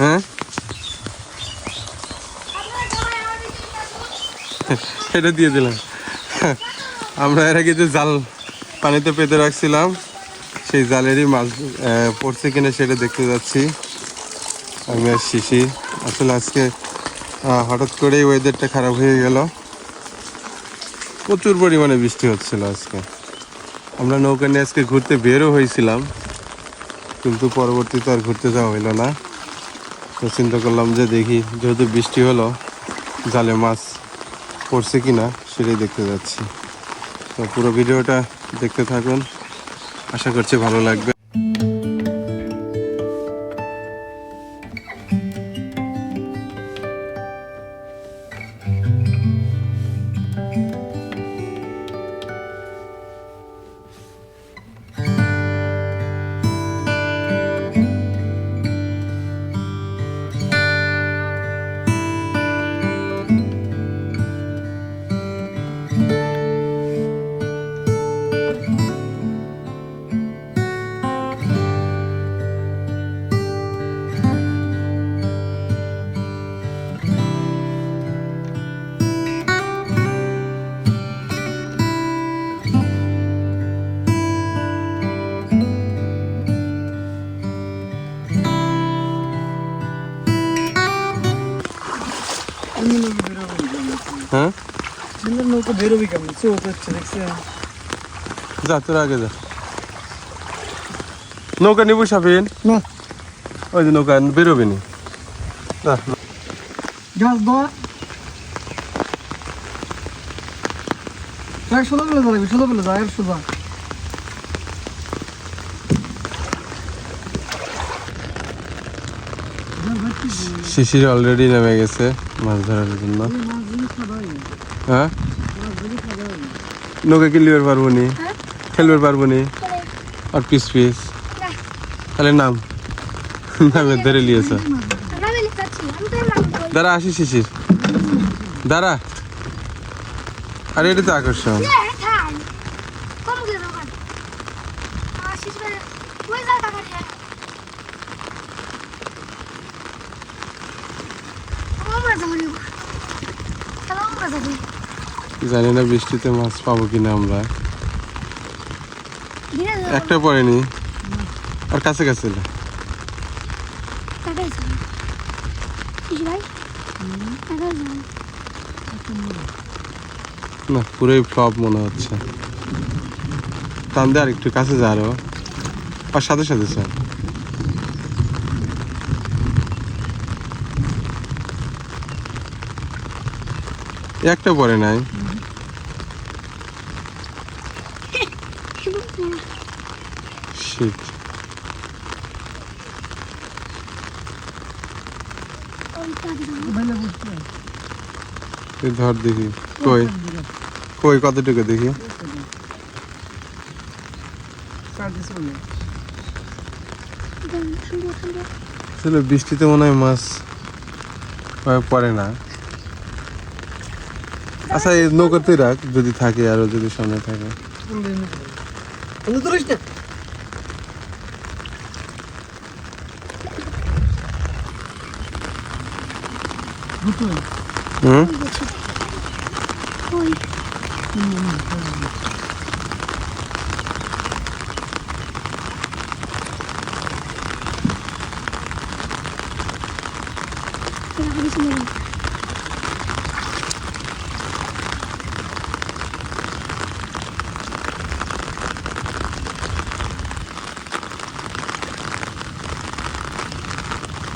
হ্যাঁ এটা দিয়ে দিলাম। আমরা এর আগে যে জাল পানিতে পেতে রাখছিলাম, সেই জালেরই মাছ পড়ছে কিনা সেটা দেখতে যাচ্ছি। আমি আর শিশি। আসলে আজকে হঠাৎ করেই ওয়েদারটা খারাপ হয়ে গেল। প্রচুর পরিমাণে বৃষ্টি হচ্ছিল আজকে। আমরা নৌকা নিয়ে আজকে ঘুরতে বেরও হয়েছিলাম, কিন্তু পরবর্তীতে আর ঘুরতে যাওয়া হইল না। তো চিন্তা করলাম যে দেখি, যেহেতু বৃষ্টি হলো, জালে মাছ পড়ছে কি না সেটাই দেখতে যাচ্ছি। তো পুরো ভিডিওটা দেখতে থাকুন। আশা করছি ভালো লাগবে। হ্যাঁ? নৌকা বেরোবি কেমন? দেখছে যা তোর আগে যা। নৌকা নিবু সাফিন? না। ওই যে নৌকা বেরোবে নি। গাছ এক সোজা বেলে যা এর সোজা। শিশির অলরেডি নেমে গেছে মাছ ধরার জন্য। হ্যাঁ? নৌকা কি লিবার পারব নি? খেলবার পারব নি? আর পিস পিস তাহলে নাম। নামে ধরে লিয়েছে আমি লিখাচ্ছি আমি তো নাম দাঁড়া আসি শিশির। দাঁড়া। আরে এটা তো আকর্ষণ। কম করে দোকান আমার শেষ করে ওই যা টাকা খেয়ে আমরা যাব তাহলে আমরা যাব জানি না বৃষ্টিতে মাছ পাবো কিনা আমরা। একটা পড়েনি। আর কাছে কাছে না। পুরোই ফ্লপ মনে হচ্ছে। টান দে আর একটু কাছে যা আরও। আর সাথে সাথে স্যার একটা পরে নাই। ধর দেখি। কই? কই? কতটুকু দেখি? বৃষ্টিতে মনে হয় মাছ পড়ে না। আচ্ছা এই নৌকাতেই রাখ যদি থাকে আরও যদি সামনে থাকে। ওই টাকা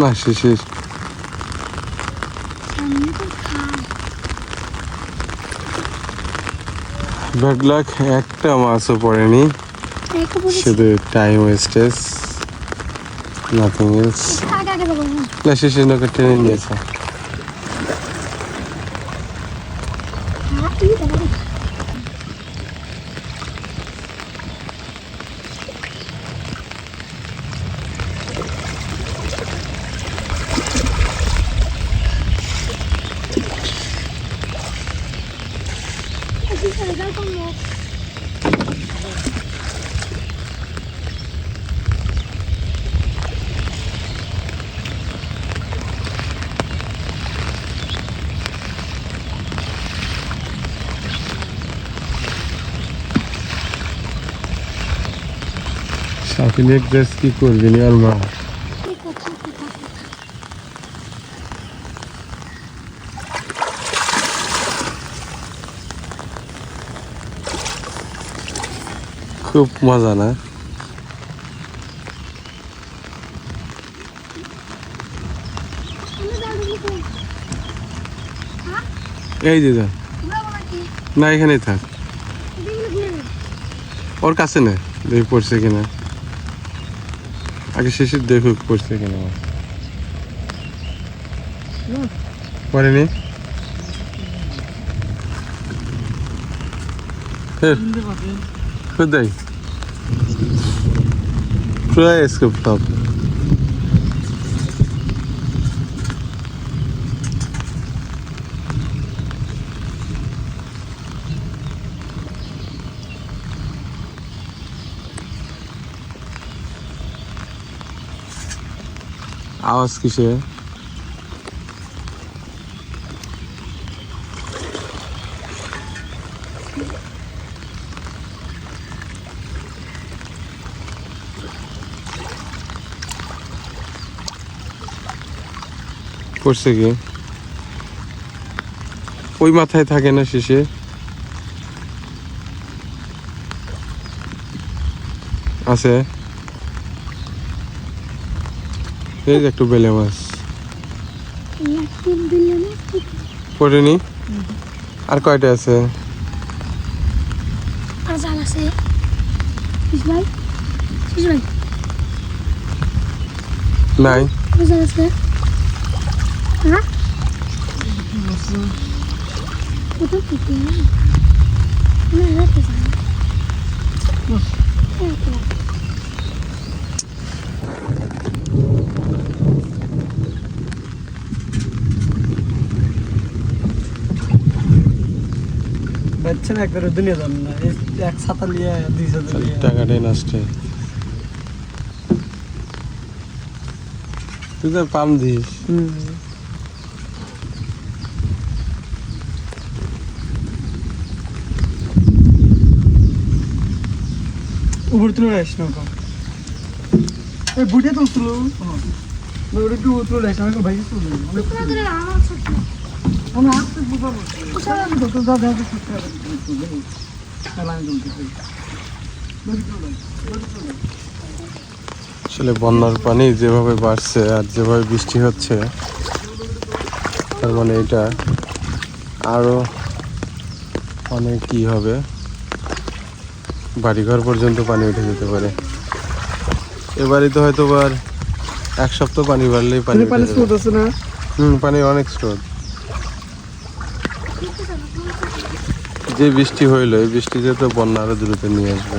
না তো খাল ব্যাড লাক একটা মাছও পড়েনি। শুধু টাইম ওয়েস্টেজ নাথিং এলস না শেষের নৌকা টেনে নিয়েছে কি করবেন আর মা খুব মজা, না? এই বলো না, এখানেই থাক। ওর কাছে নে পড়ছে কিনা। Aqui se se deu o posto aqui não. Olha ali. Cadê? Cadê? Cadê esse que eu আওয়াজ কিসে? করছে কি? ওই মাথায় থাকে না শেষে? আছে? এই যে একটু বেলে মাছ। পড়েনি আর কয়টা আছে? আর জাল আছে ভাই? ভাই? নাই। আর জাল আছে। হ্যাঁ? কোথাও থেকে না না রাতে জাল বাচ্চা একবারে দুনিয়া যান না। এক ছাতা লিয়ে দুই ছাতা লিয়ে টাকাটাই নষ্ট তুই তো পাম দিস। উপর তুলে আসি নৌকা এই বুটে তুলছিল ওটা একটু তুলে আসি আমাকে ভাই তুলে আসলে বন্যার পানি যেভাবে বাড়ছে আর যেভাবে বৃষ্টি হচ্ছে তার মানে এটা আরও অনেক কি হবে? বাড়িঘর পর্যন্ত পানি উঠে যেতে পারে। এবারে তো হয়তো আর এক সপ্তাহ পানি বাড়লেই পানি উঠে পানি স্রোত আছে না? হুম পানি অনেক স্রোত। যে বৃষ্টি হইল এই বৃষ্টিতে তো বন্যা আরও দ্রুত নিয়ে আসবে।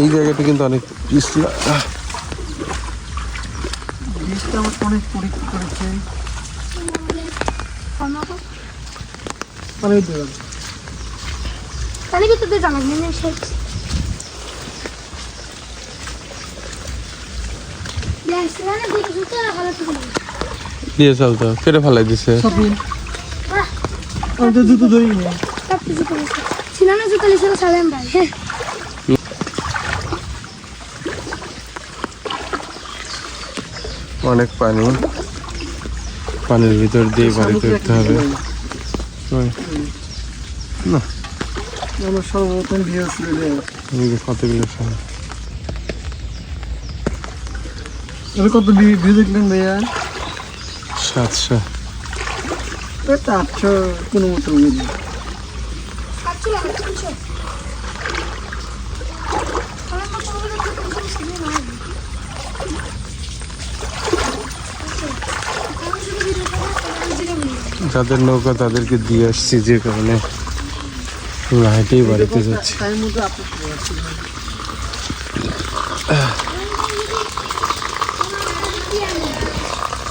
এই জায়গাটা কিন্তু অনেক পিছলা। তাহলে ভিতর দিয়ে দিয়ে চলতো কেটে ফেলাই দিছে। তো জুতো ধরি না জুতো সালাম ভাই? হ্যাঁ অনেক পানি। পানির ভিতর দিয়ে বাড়ি করতে হবে। ওই, আমার সর্বপ্রথম ছিল কতগুলো সামনে কত বিয়ে দেখলেন ভাইয়া? সাতশো কোনো মতো করব আমি জেনে বলি যাদের নৌকা তাদেরকে দিয়ে আসছি যে কারণে হাইটেই বাড়িতে যাচ্ছি।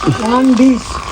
টাইম মতো